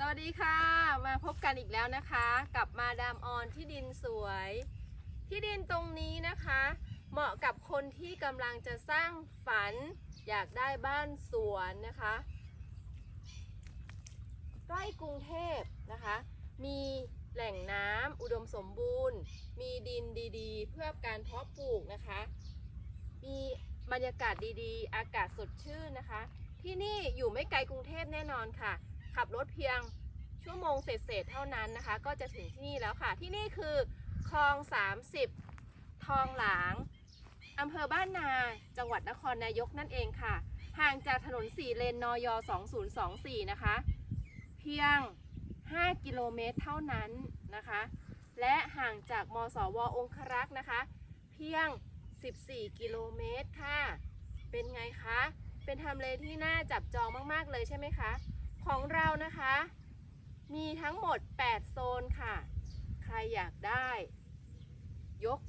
สวัสดีค่ะ มาพบกันอีกแล้วนะคะ กับมาดามออนที่ดินสวย ที่ดินตรงนี้นะคะ เหมาะกับคนที่กำลังจะสร้างฝัน อยากได้บ้านสวนนะคะใกล้กรุงเทพนะคะ มีแหล่งน้ำอุดมสมบูรณ์ มีดินดีๆ เพื่อการเพาะปลูกนะคะ มีบรรยากาศดีๆ อากาศสดชื่นนะคะ ที่นี่อยู่ไม่ไกลกรุงเทพแน่นอนค่ะ ขับรถเพียงชั่วโมงเศษๆเท่านั้นนะคะ ก็จะถึงที่นี่แล้วค่ะ ที่นี่คือคลอง 30 ทองหลางอำเภอบ้านนา จังหวัดนครนายกนั่นเองค่ะ ห่างจากถนน 4 เลนนย2024 นะคะ เพียง 5 กิโลเมตรเท่านั้นนะคะ และห่างจากมสวองครักษ์นะคะ เพียง 14 กิโลเมตรค่ะ เป็นไงคะ เป็นทำเลที่น่าจับจองมาก ๆ เลยใช่ไหมคะ ของเรานะคะ มีทั้งหมด 8 โซนค่ะ ใครอยากได้ ยก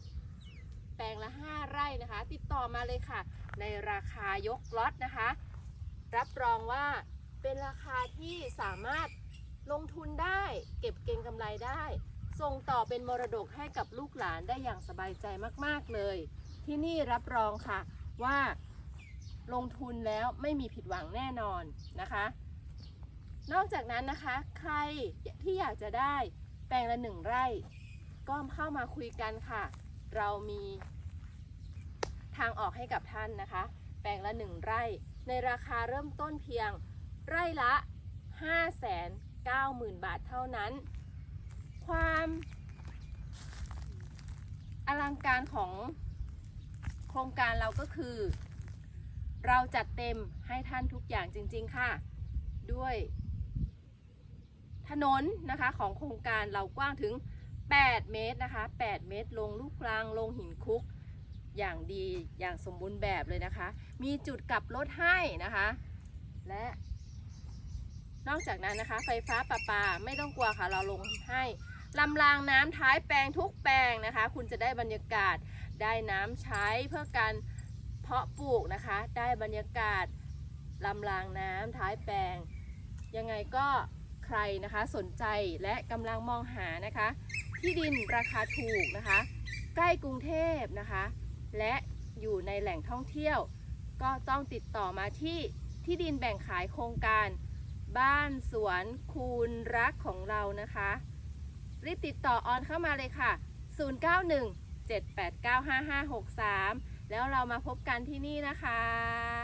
แปลงละ 5 ไร่นะคะ ติดต่อมาเลยค่ะ ในราคายกล็อตนะคะ รับรองว่าเป็นราคาที่สามารถลงทุนได้ เก็บเก็งกำไรได้ ส่งต่อเป็นมรดกให้กับลูกหลานได้อย่างสบายใจมากๆเลย ที่นี่รับรองค่ะว่าลงทุนแล้วไม่มีผิดหวังแน่นอนนะคะ นอกจากนั้นนะคะ ใครที่อยากจะได้แปลงละหนึ่งไร่ ก็เข้ามาคุยกันค่ะ เรามีทางออกให้กับท่านนะคะ แปลงละหนึ่งไร่ ในราคาเริ่มต้นเพียงไร่ละ 590,000 บาทเท่านั้น ความอลังการของโครงการเราก็คือ เราจัดเต็มให้ท่านทุกอย่างจริง ๆ ค่ะ ด้วย ถนนนะคะของโครงการเรากว้างถึง 8 เมตรนะคะ 8 เมตร ลงลูกกลางลงหินคุก อย่างดีอย่างสมบูรณ์แบบเลยนะคะ มีจุดกลับรถให้นะคะ และ นอกจากนั้นนะคะ ไฟฟ้าประปาไม่ต้องกลัวค่ะเราลงให้ลำรางน้ำท้ายแปลงทุกแปลงนะคะ คุณจะได้บรรยากาศได้น้ำใช้เพื่อการเพาะปลูกนะคะ ได้บรรยากาศลำรางน้ำท้ายแปลง ยังไงก็ ใครนะคะสนใจและกำลังมองหานะคะ ที่ดินราคาถูกนะคะ ใกล้กรุงเทพนะคะ และอยู่ในแหล่งท่องเที่ยว ก็ต้องติดต่อมาที่ที่ดินแบ่งขายโครงการ บ้านสวนคูณรักของเรานะคะรีบติดต่อออนเข้ามาเลยค่ะ 091 789 5563 แล้วเรามาพบกันที่นี่นะคะ